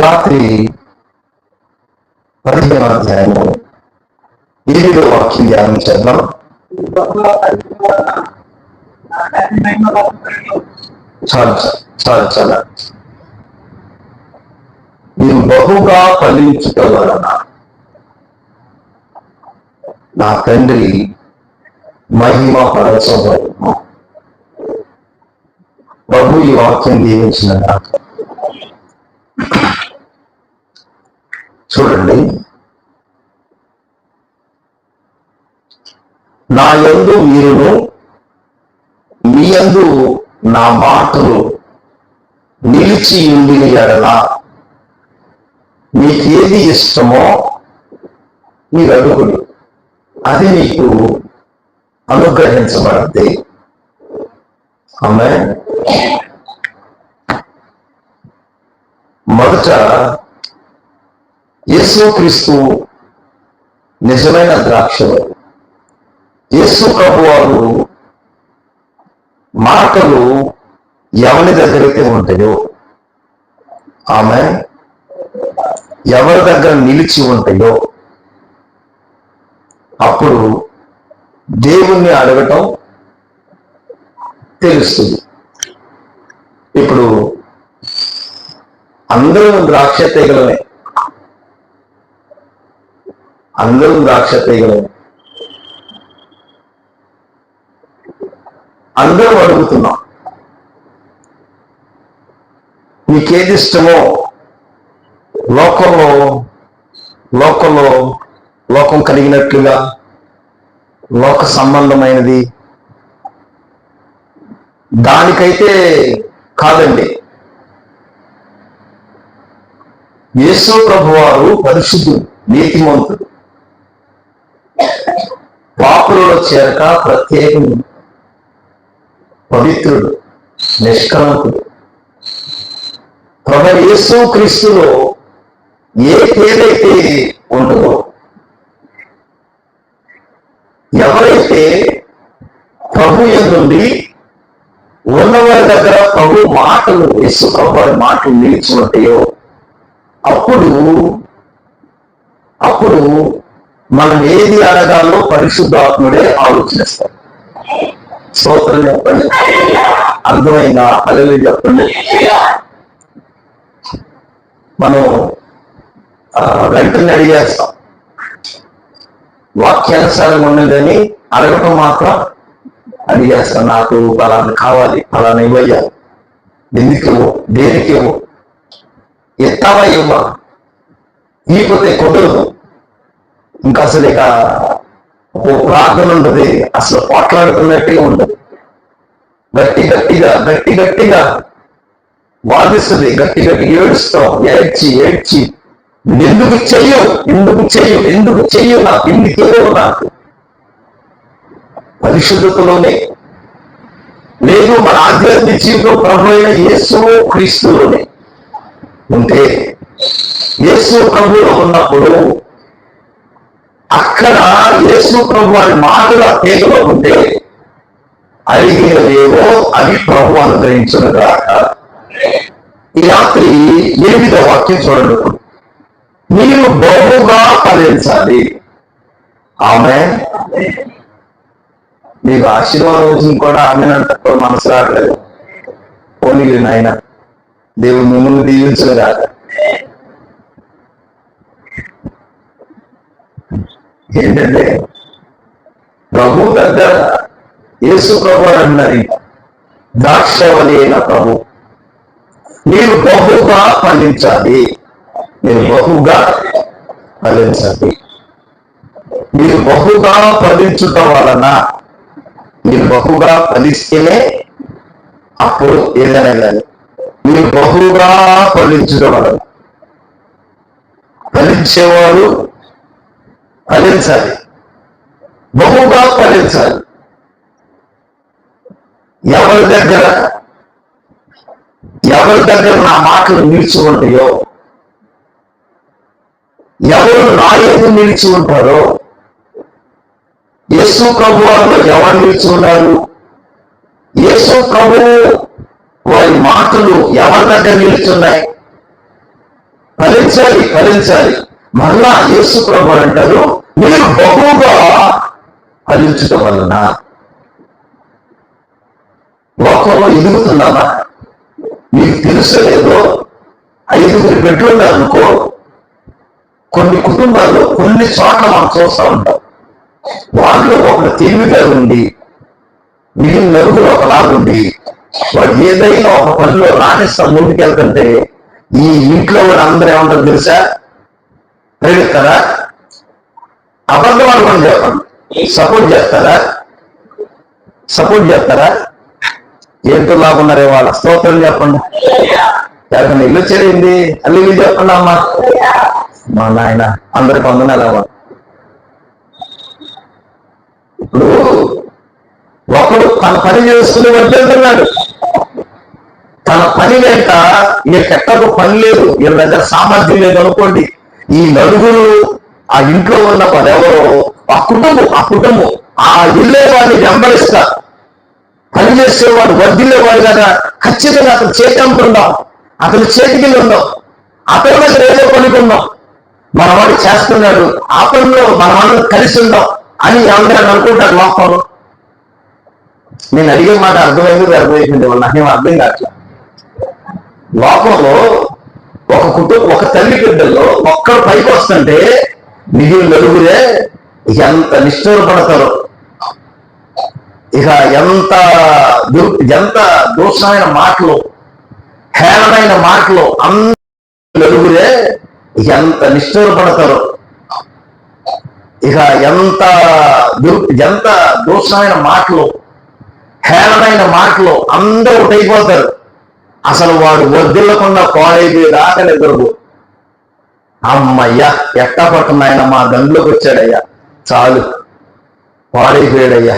రాత్రి పదిహేను అధ్యాయము ఎనిమిదో వాక్యం ధ్యానం చేద్దాం. చాలు చాలు చాలా. మీరు బహుగా ఫలించుట వలన నా తండ్రి మహిమ పరచబడును. ప్రభు ఈ వాక్యం దీవించిన చూడండి. నా యందు మీరును మీ యందు నా మాటలు నిలిచి ఉండి ఎడల. మీకు ఏది ఇష్టమో మీరు అడుగుడు అది మీకు అనుగ్రహించబడింది ఆమె మొదట యేసుక్రీస్తు నిజమైన ద్రాక్షలు. యేసు ప్రభు వారు మాటలు ఎవరి దగ్గరైతే ఉంటాయో ఆమె ఎవరి దగ్గర నిలిచి ఉంటాయో అప్పుడు దేవుణ్ణి అడగటం తెలుస్తుంది. ఇప్పుడు అందరం ద్రాక్ష తీగలమే. అందరూ ద్రాక్ష తీగలు. అందరూ అడుగుతున్నాం. నీకేది ఇష్టమో లోకంలో లోకంలో లోకం కలిగినట్లుగా లోక సంబంధమైనది. దానికైతే కాదండి. యేసు ప్రభువారు పరిశుద్ధుడు నీతిమంతుడు. పాపులలో చేరక ప్రత్యేకం పవిత్రుడు నిష్కలంకుడు ప్రభు యేసు క్రీస్తులో ఏ పేరైతే ఉంటుందో ఎవరైతే ప్రభు నుండి ఉన్నవారి దగ్గర ప్రభు మాటలు యేసు ప్రభు మాటలు నిలిచినట్టయో అప్పుడు అప్పుడు మనం ఏది అడగాలో పరిశుద్ధాత్ముడే ఆలోచిస్తారు స్తోత్రం చెప్పండి. అర్థమైందా? అలలు చెప్పండి. మనం ఆ, వెంటనే అడిగేస్తాం వాక్యానుసారం ఉన్నదని అడగటం మాత్రం అడిగేస్తాం నాకు ఫలానా కావాలి ఫలానా ఇవ్వయ్యా. ఎందుకు ఇవ్వు? దేనికి ఇవ్వు? ఎత్తావా ఇవ్వ? ఈపోతే కుదరదు ఇంకా అసలు ఇక ఓ ప్రార్థన ఉండదు అసలు పోట్లాడుతున్నట్టుగా ఉండదు గట్టి గట్టిగా గట్టి గట్టిగా వాదిస్తుంది. గట్టి గట్టి ఏడుస్తాం. ఏడ్చి ఏడ్చి. ఎందుకు చెయ్యు ఎందుకు చెయ్యు ఎందుకు చెయ్యు నాకు ఎందుకు ఇవ్వవు నాకు పరిశుద్ధతలోనే లేదు మన ఆధ్యాత్మిక జీవితం ప్రభుత్వ యేసు క్రీస్తులోనే ఉంటే యేసు ప్రభులో ఉన్నప్పుడు అక్కడ యేసు ప్రభు వారి మాటల తీగలో ఉంటే అడిగినదేవో అది ప్రభు అనుగ్రహించునుగా ఈ రాత్రి ఎనిమిదో వాక్యం చూడండి మీరు బహుగా ఫలించాలి. ఆమె మీకు ఆశీర్వాదం వచ్చింది కూడా ఆమె అంటే మనసు రావట్లేదు. పోనీ నాయన దేవుడు మిమ్మల్ని దీవించను ఏంటంటే ప్రభు దగ్గర యేసు ప్రభు అని అన్నది ప్రభు మీరు బహుగా ఫలించాలి. మీరు బహుగా ఫలించాలి. మీరు బహుగా ఫలించుట వలన మీరు బహుగా ఫలిస్తేనే అప్పుడు ఏదైనా కానీ మీరు బహుగా ఫలించడం వలన. ఫలించేవారు ఫలించాలి. బహుగా ఫలించాలి. ఎవరి దగ్గర ఎవరి దగ్గర నా మాటలు నిలిచి ఉంటాయో ఎవరు నా ఎదురు నిలిచి ఉంటారో యేసు ప్రభు వారిలో ఎవరు నిలిచి ఉన్నారు? యేసు ప్రభు వారి మాటలు ఎవరి దగ్గర నిలుస్తున్నాయి ఫలించాలి ఫలించాలి. మరలా యేసు ప్రభు అంటారు మీరు బహుగా ఫలించడం వలన. లోకంలో ఎదుగుతున్నామా? మీకు తెలుసలేదో ఐదుగురు పెట్టున్నారు అనుకో కొన్ని కుటుంబాలు కొన్ని చోట్ల మనం చూస్తూ ఉంటాం. వాళ్ళు ఒక తెలివిగా ఉండి మిగిలిన నలుగురు ఒకలాగుండి వాడు ఏదైనా ఒక పనిలో రాణిస్తాం ముందుకెళ్తుంటే ఈ ఇంట్లో కూడా అందరూ ఏమంటారు తెలుసా? ప్రేమిస్తారా అబద్ధం అనుకోండి చెప్పండి సపోర్ట్ చేస్తారా? సపోర్ట్ చేస్తారా? ఏంటో లాగున్నారే వాళ్ళ స్తోత్రం చెప్పండి. ఎవరికైనా ఇల్లు చేరింది అల్లు ఇల్లు చెప్పండి అమ్మా. మా నాయన అందరికి వందనాలు అవ్వ ఇప్పుడు ఒకడు తన పని చేసుకుని వెళ్తున్నాడు తన పని లేక మీకు ఎక్కడో పని లేదు వీళ్ళ దగ్గర సామర్థ్యం లేదు అనుకోండి. ఈ నలుగురు ఆ ఇంట్లో ఉన్న వారు ఆ కుటుంబం ఆ కుటుంబం ఆ ఇల్లే వాడిని వెంబడిస్తారు. పని చేసేవాడు వర్దిల్లేవాడు కదా ఖచ్చితంగా అతను చేతి అతని అతను చేతికి ఉందాం అతని దగ్గర ఏదో పనికుందాం మన వాడు చేస్తున్నాడు ఆ పనిలో మన కలిసి ఉందాం అని ఎవరైనా అనుకుంటారు లోపం. నేను అడిగే మాట అర్థమైంది అర్థమైంది వాళ్ళు నాకేం అర్థం కావట్లేదు. లోకంలో ఒక కుటుంబం ఒక తల్లి బిడ్డల్లో ఒక్కడు పైకి వస్తుంటే మిగిలిన నలుగురే ఎంత నిష్ఠూరపడతారు. ఇక ఎంత ఎంత దూషణమైన మాటలు హేళనైన మాటలు అందరు నలుగురే ఎంత నిష్ఠూరపడతారు. ఇక ఎంత ఎంత దూషణమైన మాటలు హేళనైన మాటలు అందరూ ఒకటైపోతారు అసలు వాడు వద్దిల్లకుండా పాడైపోయి దాకా నిద్రపో. అమ్మయ్యా ఎట్టా పడుతున్నాయన మా దండ్లోకి వచ్చాడయ్యా. చాలు పాడైపోయాడయ్యా.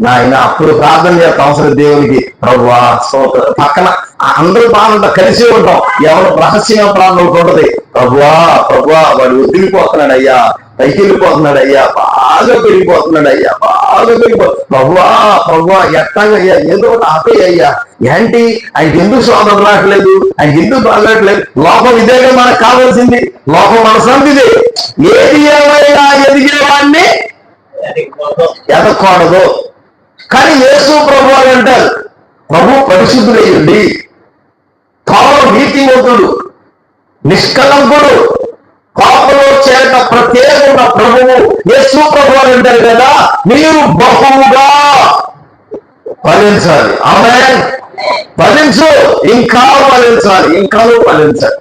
నాయన అప్పుడు ప్రార్థన చేస్తాం అవసరం దేవునికి. ప్రవ్వా స్తోత్ర పక్కన అందరూ బాగుంటాం కలిసి ఉంటాం. ఎవరు రహస్యంగా ప్రార్థన ఒకటి ప్రవ్వా ప్రవ్వా వాడు వదిలిపోతున్నాడు అయ్యా పైకి వెళ్ళిపోతున్నాడు అయ్యా బాగా పెరిగిపోతున్నాడు అయ్యా బాగా పెరిగిపో ప్రభువా ప్రభువా ఎట్టాగయ్యా ఏదో ఒకటి ఆపే అయ్యా. ఏంటి? ఆయనకి ఎందుకు సోదరు రావట్లేదు? ఆయనకి ఎందుకు బాగట్లేదు లోపం ఇదేగా మనకు కావాల్సింది. లోపం మన సంతిది ఏది ఏమైనా ఎదిగేవాడిని ఎదకూడదు కానీ యేసు ప్రభు అని అంటారు ప్రభు పరిశుద్ధులయ్యండి పాపం నీతిమంతుడు నిష్కలంకుడు పాపలో చేరక ప్రత్యేకమైన ప్రభువు యేసు ప్రభు అని అంటారు కదా మీరు బహుగా ఫలించాలి. ఆమె ఫలించు ఇంకా ఫలించాలి ఇంకా ఫలించాలి.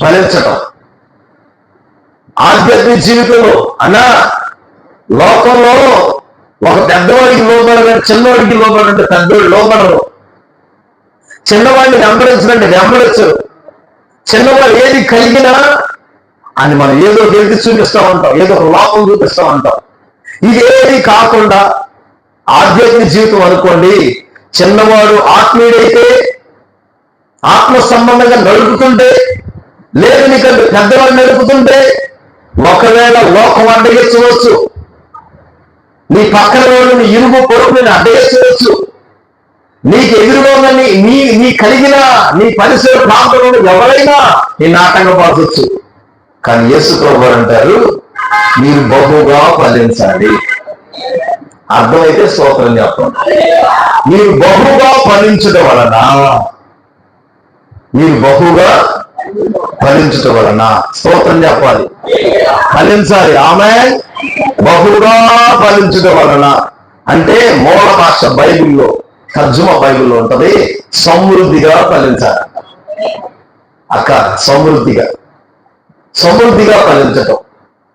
ఫలించటం. ఆధ్యాత్మిక జీవితంలో అన్నా లోకంలో ఒక పెద్దవాడికి లోపడాలంటే చిన్నవాడికి లోపడాలంటే పెద్దవాడు లోపడరు చిన్నవాడిని వెంబడించడంటే వెంబడించరు. చిన్నవాడు ఏది కలిగినా అని మనం ఏదో గెలిచి చూపిస్తా ఉంటాం ఏదో ఒక లోపం చూపిస్తూ ఉంటాం ఇది కాకుండా ఆధ్యాత్మిక జీవితం అనుకోండి చిన్నవాడు ఆత్మీయుడైతే ఆత్మ సంబంధంగా నడుపుతుంటే లేదు నీకు పెద్దవాడు నడుపుతుంటే ఒకవేళ లోకం అడ్డగించవచ్చు నీ పక్కన వాళ్ళని ఇరుగు పొరుగుని అడ్డగించవచ్చు నీకు ఎదురుగా ఉన్న నీ నీ కలిగిన నీ పరిసర ప్రాంతంలో ఎవరైనా నీ ఆటంకపడవచ్చు కానీ యేసు ప్రభు అంటారు మీరు బహుగా ఫలించాలి. అర్థమైతే స్తోత్రం చెప్పండి మీరు బహుగా ఫలించడం వలన మీరు బహుగా ఫలించడం వలన స్తోత్రం చెప్పాలి ఫలించాలి. ఆమె బహుగా ఫలించడం వలన. అంటే మూల భాష బైబిల్లో తర్జుమ బైబిల్లో ఉంటది సమృద్ధిగా ఫలించాలి. అక్క సమృద్ధిగా. సమృద్ధిగా ఫలించటం.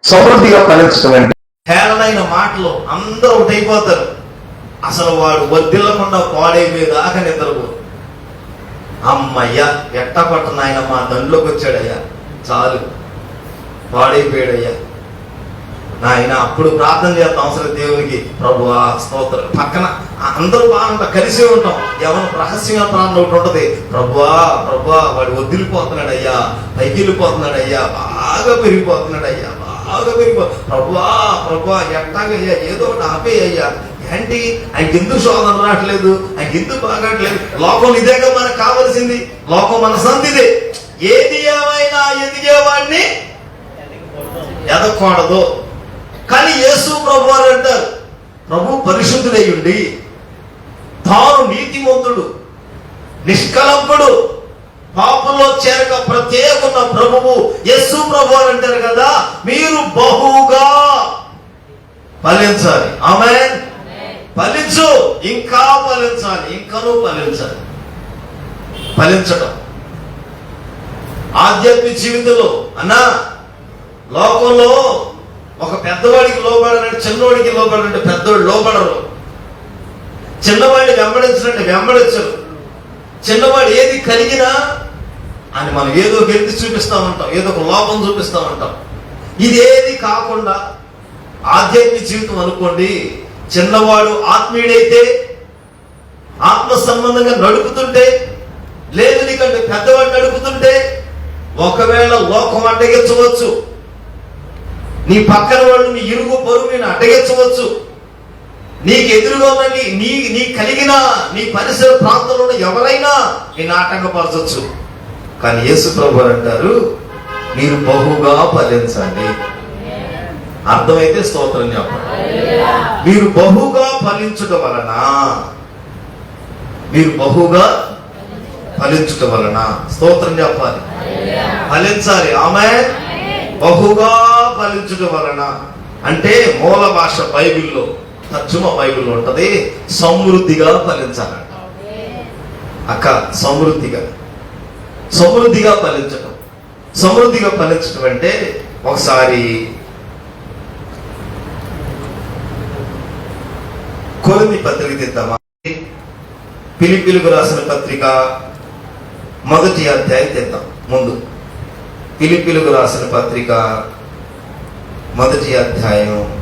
సమృద్ధిగా ఫలించటం అంటే హేళనైన మాటలు అందరూ ఒకటైపోతారు అసలు వాడు వద్దిల్లకుండా పాడైపోయే దాకా నిద్రపో అమ్మయ్యా ఎట్ట పట్టనాయన మా దండ్లోకి వచ్చాడయ్యా చాలు. పాడైపోయాడయ్యా. నాయన అప్పుడు ప్రార్థన చేస్తాం అవసరం దేవునికి. ప్రభు స్తోత్రం. పక్కన అందరూ బాగుంటాం కలిసి ఉంటాం. ఎవరు రహస్యంగా ప్రార్థన ఒకటి ఉంటుంది. ప్రభువా ప్రభువా వాడు వదిలిపోతున్నాడయ్యా పైకి వెళ్ళిపోతున్నాడయ్యా బాగా పెరిగిపోతున్నాడయ్యా బాగా పెరిగిపో ప్రభువా ప్రభువా ఎట్టాగయ్యా? ఏదో ఒకటి ఆపేయ్యా. ఏంటి? ఆయనకి ఎందుకు శోధన రావట్లేదు? ఆయనకి ఎందుకు బాగాట్లేదు లోకం ఇదేగా మనకు కావలసింది. లోకం మన సంతిదే ఏది ఏమైనా ఎదిగేవాడిని ఎదగకూడదు. కానీ యేసు ప్రభు అని అంటారు. ప్రభు పరిశుద్ధుడయ్యుండి తాను నీతిమంతుడు నిష్కలంపుడు పాపంలో చేరక ప్రత్యేకున్న ప్రభువు యస్సు ప్రభు అని అంటారు కదా. మీరు బహుగా ఫలించాలి. ఆమె ఫలించు. ఇంకా ఫలించాలి. ఇంకనూ ఫలించాలి. ఫలించడం ఆధ్యాత్మిక జీవితంలో అన్నా లోకంలో ఒక పెద్దవాడికి లోబడాలంటే చిన్నవాడికి లోబడాలంటే పెద్దవాడు లోబడరు. చిన్నవాడిని వెంబడించాలంటే వెంబడించరు. చిన్నవాడు ఏది కలిగినా అని మనం ఏదో గెలిచి చూపిస్తా ఉంటాం ఏదో ఒక లోపం చూపిస్తూ ఉంటాం. ఇదేది కాకుండా ఆధ్యాత్మిక జీవితం అనుకోండి చిన్నవాడు ఆత్మీయుడైతే ఆత్మ సంబంధంగా నడుపుతుంటే లేదు నీకంటే పెద్దవాడు నడుపుతుంటే ఒకవేళ లోకం అడ్డగించవచ్చు. నీ పక్కన వాళ్ళు నీ ఇరుగు పొరుగు నేను అడ్డగించవచ్చు. నీకు ఎదురుగా ఉన్న నీ నీ నీ కలిగిన నీ పరిసర ప్రాంతంలో ఉన్న ఎవరైనా నేను ఆటంకపరచవచ్చు కానీ యేసు ప్రభు అంటారు మీరు బహుగా ఫలించండి. అర్థమైతే స్తోత్రం చెప్పండి మీరు బహుగా ఫలించుట వలన మీరు బహుగా ఫలించుట వలన స్తోత్రం చెప్పాలి ఫలించాలి. ఆమె బహుగా ఫలించుట వలన అంటే మూల భాష బైబిల్లో తర్జుమ బైబిల్లో ఉంటుంది సమృద్ధిగా ఫలించాలంట. అక్క సమృద్ధిగా. సమృద్ధిగా ఫలించటం. సమృద్ధిగా ఫలించటం అంటే ఒకసారి కొరింది పత్రిక తిద్దామా? పిలిపిలుగు రాసిన పత్రిక మొదటి అధ్యాయం తిద్దాం. ముందు. పిలిపిలుగు రాసిన పత్రిక మొదటి అధ్యాయం.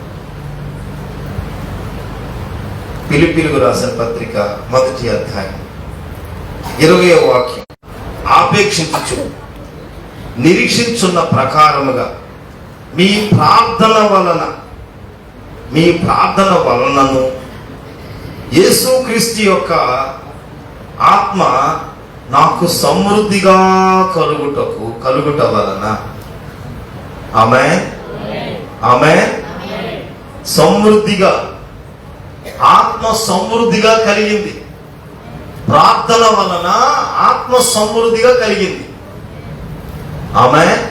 పిలిపిలుగు రాసిన పత్రిక మొదటి అధ్యాయం. ఇరవై వాక్యం. ఆపేక్షించు నిరీక్షించున్న ప్రకారముగా మీ ప్రార్థన వలన మీ ప్రార్థన వలనను యేసుక్రీస్తు యొక్క ఆత్మ నాకు సమృద్ధిగా కలుగుటకు కలుగుట వలన. ఆమె ఆమె సమృద్ధిగా. ఆత్మ సమృద్ధిగా కలిగింది. ప్రార్థన వలన ఆత్మ సమృద్ధిగా కలిగింది. ఆమె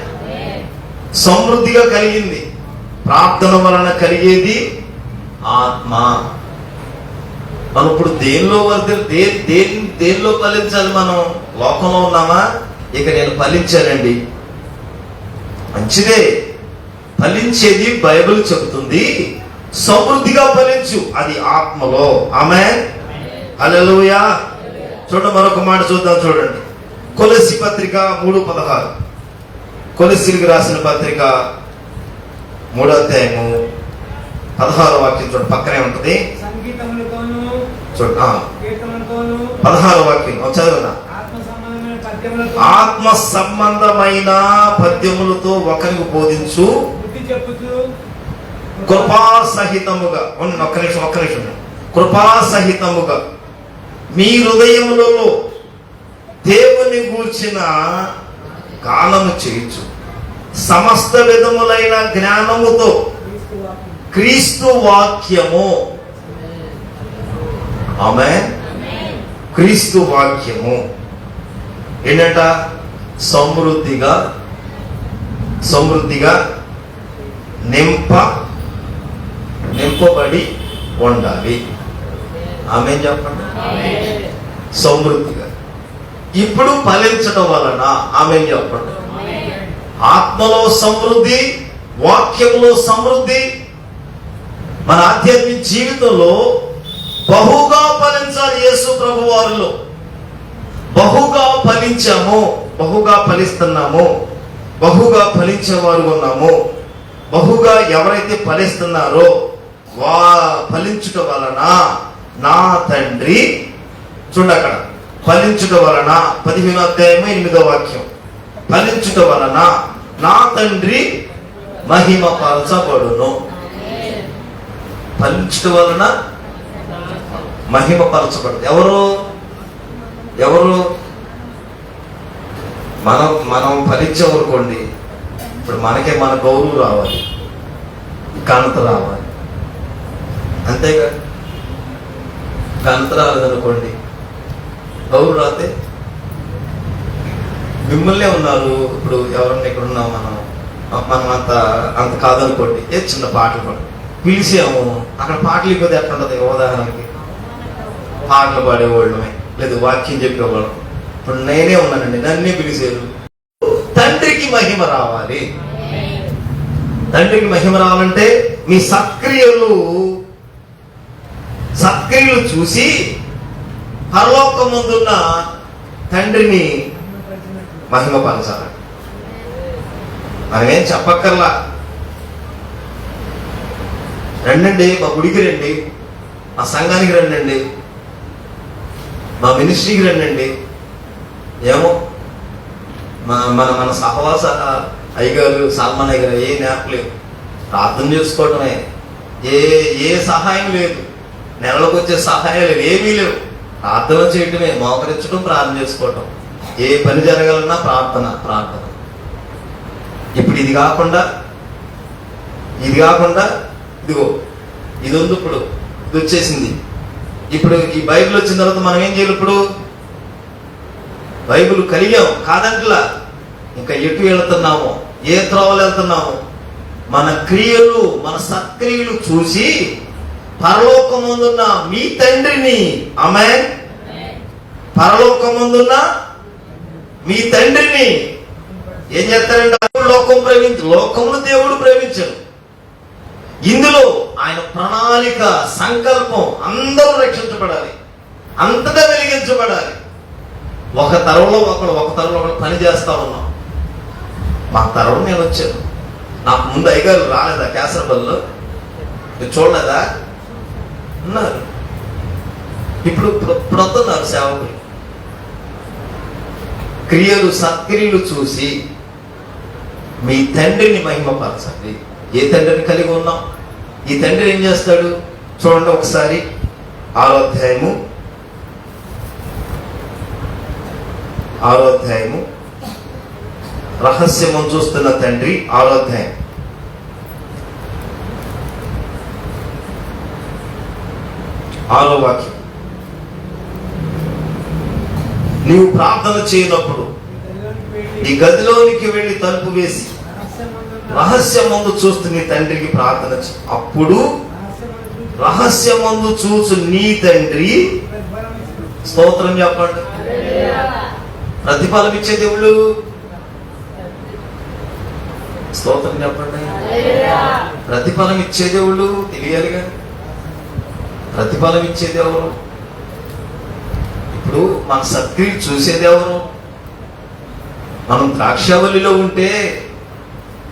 సమృద్ధిగా కలిగింది. ప్రార్థన వలన కలిగేది ఆత్మ. మనం ఇప్పుడు దేనిలో వర్ధ దే దేని దేనిలో ఫలించాలి మనం? లోకంలో ఉన్నామా? ఇక నేను ఫలించానండి మంచిదే. ఫలించేది బైబిల్ చెబుతుంది. సమృద్ధిగా ఫలించు అది ఆత్మలో. ఆమె హల్లెలూయా. చూడండి మరొక మాట చూద్దాం చూడండి. కొలసి పత్రిక మూడు పదహారు. కొలసిలికి రాసిన పత్రిక మూడో అధ్యాయము పదహారు వాక్యం చూడండి. పక్కనే ఉంటుంది. కీర్తనలతోనూ పదహారు వాక్యం. చదువునా ఆత్మ సంబంధమైన పద్యములతో ఒకరికి బోధించు. కృపాసహితముగా. ఉండండి, ఒక్క నిమిషం ఒక్క నిమిషం. కృపాసహితముగా. మీ హృదయములలో దేవుని గూర్చిన గానము చేయొచ్చు సమస్త విధములైన జ్ఞానముతో క్రీస్తు వాక్యము. ఆమె క్రీస్తు వాక్యము. ఏంటంట? సమృద్ధిగా సమృద్ధిగా నింప నింపబడి ఉండాలి. ఆమె చెప్పండి? సమృద్ధిగా. ఇప్పుడు ఫలించడం వలన ఆమె చెప్పండి? ఆత్మలో సమృద్ధి వాక్యంలో సమృద్ధి. మన ఆధ్యాత్మిక జీవితంలో బహుగా ఫలించాలి యేసు ప్రభు వారిలో. బహుగా ఫలించాము బహుగా ఫలిస్తున్నాము బహుగా ఫలించేవారు ఉన్నాము. బహుగా ఎవరైతే ఫలిస్తున్నారో వా ఫలించుట వలన నా తండ్రి చూడక్కడ ఫలించుట వలన పదిహేను అధ్యాయము ఎనిమిదో వాక్యం. ఫలించుట వలన నా తండ్రి మహిమ పరచబడును. ఫలించుట వలన మహిమపరచబడదు ఎవరు? ఎవరు? మనం మనం ఫలించవరుకోండి. ఇప్పుడు మనకే మన గౌరవం రావాలి. ఘనత రావాలి. అంతేగా? ఘనత రాలేదనుకోండి గౌరవం రాతే? మిమ్మల్నే ఉన్నారు. ఇప్పుడు ఎవరన్నా ఇక్కడ ఉన్నాం మనం మనం అంత అంత కాదనుకోండి. ఏ చిన్న పాటలు పాడు పిలిచాము. అక్కడ పాటలు ఇవ్వదు ఎట్లా ఉంటుంది ఉదాహరణకి. పాటలు పాడేవాళ్ళమే. లేదు వాక్యం చెప్పేవాళ్ళం. ఇప్పుడు నేనే ఉన్నానండి. నన్నే పిలిచారు. తండ్రికి మహిమ రావాలి. తండ్రికి మహిమ రావాలంటే మీ సక్రియలు సత్క్రియలు చూసి పరలోక ముందున్న తండ్రిని మహిమపరచాలి. మనమేం చెప్పక్కర్లా? రండండి మా గుడికి రండి మా సంఘానికి రండండి మా మినిస్ట్రీకి రండండి. ఏమో మా మన మన సహవాస అయ్యగారు సల్మాన్ అయ్యగారు ఏ నేపలేవు ప్రార్థన చేసుకోవటమే. ఏ ఏ సహాయం లేదు. నెలలకు వచ్చే సహాయాలు ఏమీ లేవు. ప్రార్థన చేయటమే మోకరించడం ప్రార్థన చేసుకోవటం. ఏ పని జరగాలన్నా ప్రార్థన ప్రార్థన. ఇప్పుడు ఇది కాకుండా ఇది కాకుండా ఇదిగో ఇది ఉంది ఇప్పుడు ఇది వచ్చేసింది. ఇప్పుడు ఈ బైబిల్ వచ్చిన తర్వాత మనం ఏం చేయాలి ఇప్పుడు? బైబిల్ కలిగాం కాదంటలా? ఇంకా ఎటు వెళ్తున్నాము ఏ త్రోవలు వెళ్తున్నాము మన క్రియలు మన సత్క్రియలు చూసి పరలోకముందున్న మీ తండ్రిని. ఆమె పరలోకముందున్న మీ తండ్రిని. ఏం చేస్తారంటే? లోకం ప్రేమించు లోకమును దేవుడు ప్రేమించను ఇందులో ఆయన ప్రణాళిక సంకల్పం అందరూ రక్షించబడాలి. అంతటా వెలిగించబడాలి. ఒక తరంలో ఒకడు ఒక తరంలో ఒకడు పని చేస్తా ఉన్నాం. మా తరం నేను వచ్చాను. నాకు ముందు అయ్యగారు రాలేదా కేసరపల్లిలో మీరు చూడలేదా? ఉన్నారు. ఇప్పుడు ఇప్పుడు- వస్తున్నారు సేవకులు. క్రియలు సత్క్రియలు చూసి మీ తండ్రిని మహిమపరచండి. ఏ తండ్రిని కలిగి ఉన్నాం? ఈ తండ్రి ఏం చేస్తాడు? చూడండి ఒకసారి. ఆరో అధ్యాయము. ఆరో అధ్యాయము. రహస్యము చూస్తున్న తండ్రి ఆరో అధ్యాయం. ఆరో వాక్యం నీవు ప్రార్థన చేయనప్పుడు ఈ గదిలోనికి వెళ్ళి తలుపు వేసి రహస్యం ముందు చూస్తూ నీ తండ్రికి ప్రార్థన అప్పుడు రహస్యం మందు చూసు నీ తండ్రి. స్తోత్రం చెప్పండి. ప్రతిఫలం ఇచ్చే దేవుడు స్తోత్రం చెప్పండి. ప్రతిఫలం ఇచ్చే దేవుడు తెలియాలిగా. ప్రతిఫలం ఇచ్చేది ఎవరు? ఇప్పుడు మన సత్క్రియ చూసేది ఎవరు? మనం ద్రాక్షావల్లిలో ఉంటే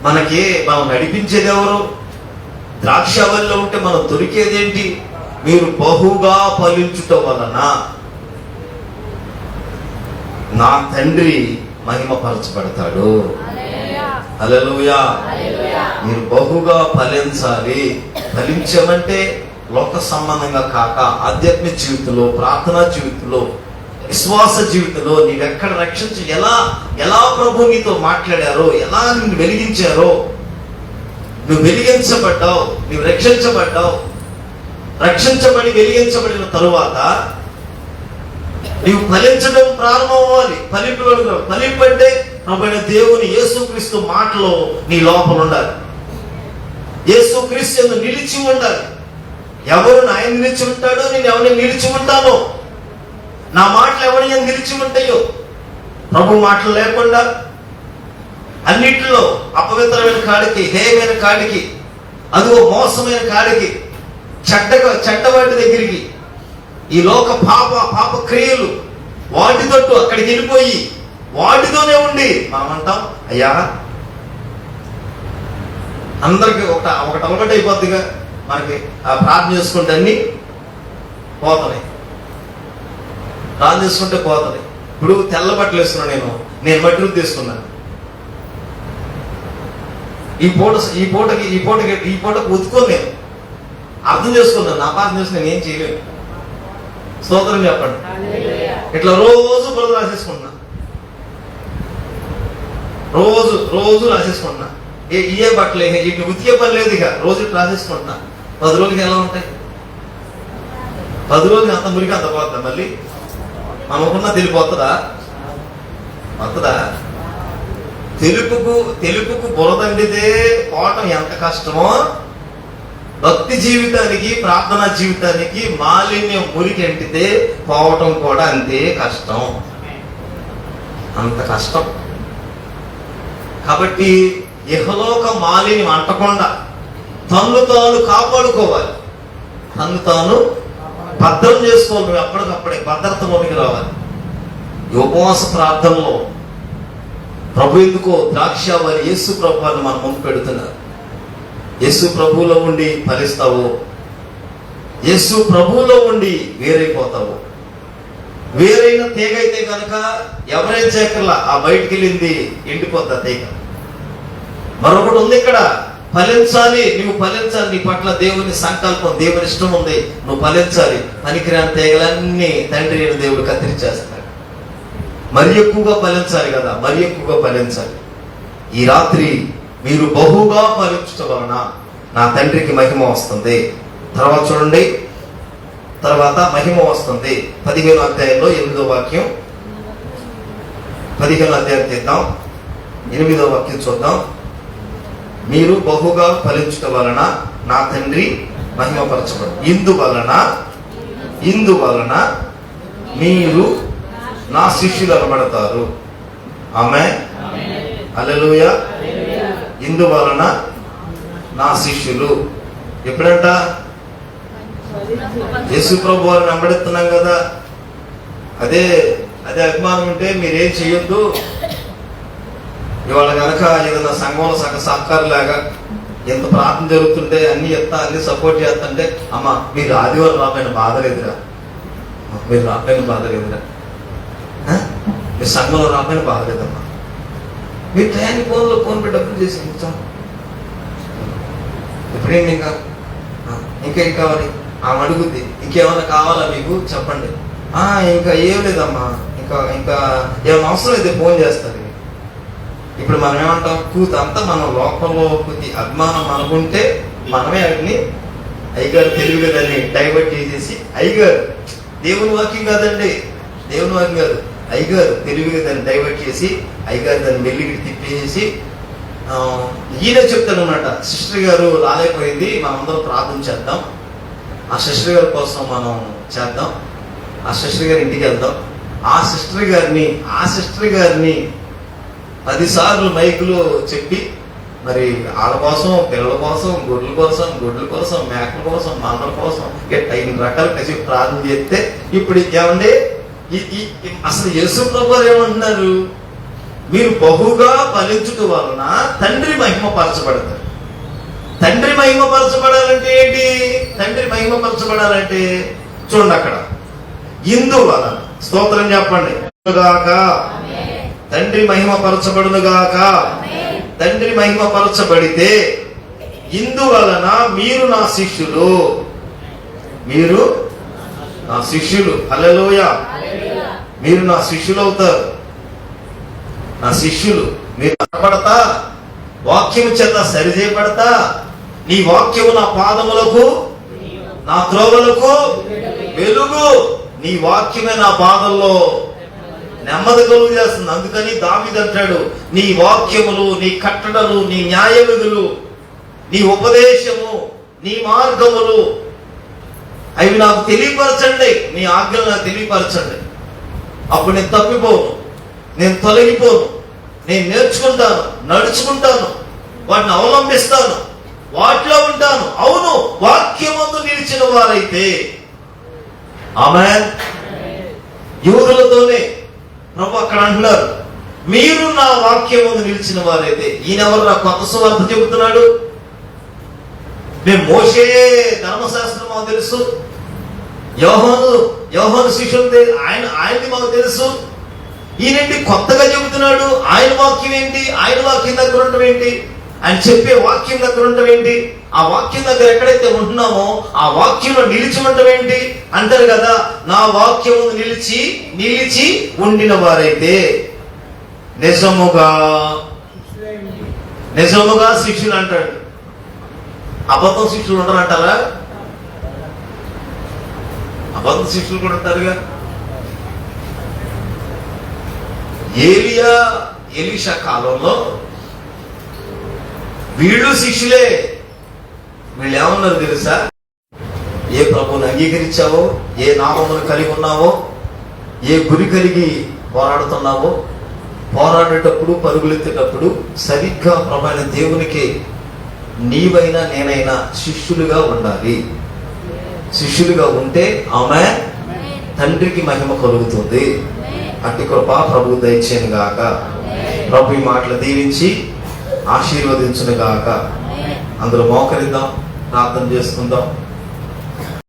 మనకి మనం నడిపించేది ఎవరు? ద్రాక్షావల్లిలో ఉంటే మనం దొరికేదేంటి? మీరు బహుగా ఫలించుట వలన నా తండ్రి మహిమపరచబడతాడు. హల్లెలూయా. మీరు బహుగా ఫలించాలి. ఫలించమంటే లోక సంబంధంగా కాక ఆధ్యాత్మిక జీవితంలో ప్రార్థనా జీవితంలో విశ్వాస జీవితంలో నీవెక్కడ రక్షించి ఎలా ఎలా ప్రభు నీతో మాట్లాడారో ఎలా నిన్ను వెలిగించారో నువ్వు వెలిగించబడ్డావు నువ్వు రక్షించబడ్డావు రక్షించబడి వెలిగించబడిన తరువాత నీవు ఫలించడం ప్రారంభం అవ్వాలి ఫలింపు ఫలింపు అంటే ప్రభుత్వ దేవుని యేసుక్రీస్తు మాటలో నీ లోపల ఉండాలి యేసుక్రీస్తు నిలిచి ఉండాలి. ఎవరు నాయన నిలిచి ఉంటాడో నేను ఎవరిని నిలిచి ఉంటానో నా మాటలు ఎవరి నిలిచి ఉంటాయో ప్రభు మాటలు లేకుండా అన్నిటిలో అపవిత్రమైన కాడికి హేయమైన కాడికి అదిగో మోసమైన కాడికి చెడ్డగా చెడ్డవాటి దగ్గరికి ఈ లోక పాప పాప క్రియలు వాటితోటి అక్కడికి వెళ్ళిపోయి వాటితోనే ఉండి మనం అంటాం అయ్యా అందరికి ఒక ఒకటి అలవాటు అయిపోద్దిగా మనకి ఆ ప్రార్థన చేసుకుంటే అన్ని పోతున్నాయి ప్రార్థన చేసుకుంటే పోతుంది ఇప్పుడు తెల్ల బట్టలు వేసుకున్నాను నేను. నేను రుద్ది తీసుకున్నాను ఈ పూట ఈ పూటకి ఈ పూటకి ఈ పూటకి ఉతుకోను నేను. అర్థం చేసుకున్నాను. నా ప్రార్థన చేసి నేను ఏం చేయలేను. స్తోత్రం చెప్పండి. ఇట్లా రోజు బురద రాసేసుకుంటున్నా. రోజు రోజు రాసేసుకుంటున్నా. ఏ ఇయే బట్టలే ఇటు ఉతికే పని లేదు ఇక. రోజు ఇట్లా రాసేసుకుంటున్నా. పది రోజులకి ఎలా ఉంటాయి? పది రోజులకి అంత మురికి అంత పోతుందా మళ్ళీ? మనకున్న తెలిపోతుందా వస్తుందా తెలుపుకు తెలుపుకు బురదండితే పోవటం ఎంత కష్టమో? భక్తి జీవితానికి ప్రార్థనా జీవితానికి మాలిన్యం మురికి అంటితే పోవటం కూడా అంతే కష్టం. అంత కష్టం. కాబట్టి ఇహలోక మాలిన్యం అంటకుండా తన్ను తాను కాపాడుకోవాలి. తన్ను తాను భద్రం చేసుకోవాలి. నువ్వు ఎప్పటికప్పుడే భద్రతలోనికి రావాలి. ఈ ఉపవాస ప్రార్థనలో ప్రభు ఎందుకో ద్రాక్ష వారి యేసు ప్రభువాన్ని మన ముందు పెడుతున్నారు. యేసు ప్రభువులో ఉండి ఫలిస్తావు యేసు ప్రభువులో ఉండి వేరైపోతావు. వేరైన తీగ అయితే కనుక ఎవరైనా చేకర్లా? ఆ బయటికి వెళ్ళింది ఎండిపోద్ది తీగ. మరొకటి ఉంది ఇక్కడ. ఫలించాలి నువ్వు ఫలించాలి నీ పట్ల దేవుని సంకల్పం దేవుని ఇష్టం ఉంది నువ్వు ఫలించాలి. పనికిరాని తీగలన్నీ తండ్రి అయిన దేవుడు కత్తిరించేస్తాడు. మరి ఎక్కువగా ఫలించాలి కదా మరి ఎక్కువగా ఫలించాలి. ఈ రాత్రి మీరు బహుగా ఫలించడం వలన నా తండ్రికి మహిమ వస్తుంది. తర్వాత చూడండి. తర్వాత మహిమ వస్తుంది. పదిహేను అధ్యాయంలో ఎనిమిదో వాక్యం. పదిహేను అధ్యాయం తీద్దాం. ఎనిమిదో వాక్యం చూద్దాం. మీరు బహుగా ఫలించుట వలన నా తండ్రి మహిమపరచబడు. ఇందువలన ఇందువలన మీరు నా శిష్యులు అనబడతారు ఆమె అల్లెలుయ ఇందువలన నా శిష్యులు. ఎప్పుడంట? యేసు ప్రభు వారిని అంబడిస్తున్నాం కదా. అదే అదే అభిమానం ఉంటే మీరేం చేయొద్దు. ఇవాళ కనుక ఏదైనా సంఘంలో సగ సహకారం లేక ఎంత ప్రార్థన జరుగుతుంటే అన్ని ఎత్తా అన్ని సపోర్ట్ చేస్తుంటే అమ్మ మీరు ఆదివారం రాపోయిన బాధ లేదురా మీరు రాపోయిన బాధ లేదురా మీరు సంఘంలో రాపోయిన బాధ లేదమ్మా మీరు టయానికి ఫోన్లో ఫోన్ పెట్టి డబ్బులు చేసి ఇచ్చాం ఇప్పుడేంటి ఇంకా? ఇంకేం ఇంకా కావాలి? ఆమె అడుగుద్ది. ఇంకేమైనా కావాలా మీకు? చెప్పండి. ఇంకా ఏం లేదమ్మా. ఇంకా ఇంకా ఏమైనా అవసరం అయితే ఫోన్ చేస్తుంది. ఇప్పుడు మనం ఏమంటాం? కూత అంతా మనం లోకంలో కొద్ది అభిమానం అనుకుంటే మనమే వాటిని అయ్యగారు తెలుగు దాన్ని డైవర్ట్ చేసేసి అయ్యగారు. దేవుని వాక్యం కాదండి. దేవుని వాక్యం కాదు. అయ్యగారు తెలివిగా దాన్ని డైవర్ట్ చేసి అయ్యగారు దాన్ని మెల్లికి తిప్పేసి ఈయన చెప్తాను అనమాట సిస్టర్ గారు రాలేకపోయింది మనందరం ప్రార్థన చేద్దాం. ఆ సిస్టర్ గారి కోసం మనం చేద్దాం. ఆ సిస్టర్ గారి ఇంటికి వెళ్దాం. ఆ సిస్టర్ గారిని ఆ సిస్టర్ గారిని పదిసార్లు మైకులో చెప్పి మరి ఆడ కోసం పిల్లల కోసం గొడ్ల కోసం గొడ్ల కోసం మేకల కోసం మందల కోసం ఇట్లా ఐదు రకాలు కలిసి ప్రార్థన చేస్తే ఇప్పుడు ఏమండి అసలు యేసు ప్రభు ఏమంటున్నారు? మీరు బహుగా ఫలించుట వలన తండ్రి మహిమపరచబడతారు తండ్రి మహిమపరచబడాలంటే ఏంటి? తండ్రి మహిమపరచబడాలంటే చూడండి అక్కడ. ఇందువలన స్తోత్రం చెప్పండి. దాకా తండ్రి మహిమపరచబడును గాక తండ్రి మహిమపరచబడితే ఇందువలన మీరు నా శిష్యులు. మీరు నా శిష్యులు. హల్లెలూయ. మీరు నా శిష్యులు అవుతారు నా శిష్యులు. మీరు కనపడతా? వాక్యము చేత సరిచేయబడతా? నీ వాక్యము నా పాదములకు నా త్రోవలకు వెలుగు. నీ వాక్యమే నా పాదల్లో నెమ్మది కలుగు చేస్తుంది. అందుకని దావిదంటాడు నీ వాక్యములు నీ కట్టడలు నీ న్యాయ విధులు నీ ఉపదేశము నీ మార్గములు అవి నాకు తెలియపరచండి. నీ ఆజ్ఞలు నాకు తెలియపరచండి. అప్పుడు నేను తప్పిపోను. నేను తొలగిపోను. నేను నేర్చుకుంటాను నడుచుకుంటాను వాటిని అవలంబిస్తాను వాటిలో ఉంటాను. అవును వాక్యమందు నిలిచిన వారైతే. ఆమె యూదులతోనే ప్రభు అక్కడ అంటున్నారు మీరు నా వాక్యం ముందు నిలిచిన వారైతే ఈయనెవరు నా కొత్త సువార్త చెబుతున్నాడు. మేము మోసే ధర్మశాస్త్రం మాకు తెలుసు. యోహాను యోహాను శిష్యులు ఆయన ఆయనది మాకు తెలుసు. ఈయనేంటి కొత్తగా చెబుతున్నాడు? ఆయన వాక్యం ఏంటి? ఆయన వాక్యం దగ్గర ఉండటం ఏంటి? అని చెప్పే వాక్యం దగ్గర ఉండటం ఏంటి? ఆ వాక్యం దగ్గర ఎక్కడైతే ఉంటున్నామో ఆ వాక్యంలో నిలిచి ఉండటం ఏంటి? అంటారు కదా నా వాక్యం నిలిచి నిలిచి ఉండిన వారైతే నిజముగా నిజముగా శిష్యులు అంటాడు. అబద్ధం శిష్యులు ఉండరు అంటారా? అబద్ధ శిష్యులు కూడా ఉంటారుగా. ఏలియా ఎలిషా కాలంలో వీళ్ళు శిష్యులే. వీళ్ళు ఏమన్నారు తెలుసా? ఏ ప్రభువుని అంగీకరించావో ఏ నామమును కలిగి ఉన్నావో ఏ గురి కలిగి పోరాడుతున్నావో పోరాడేటప్పుడు పరుగులెత్తేటప్పుడు సరిగ్గా ప్రభైన దేవునికి నీవైనా నేనైనా శిష్యులుగా ఉండాలి. శిష్యులుగా ఉంటే ఆమె తండ్రికి మహిమ కలుగుతుంది. అట్టి కృప ప్రభు దయచేను గాక. ప్రభు ఈ మాటలు దీవించి ఆశీర్వదించును గాక అందరూ మోకరిద్దాం ప్రార్థన చేసుకుందాం.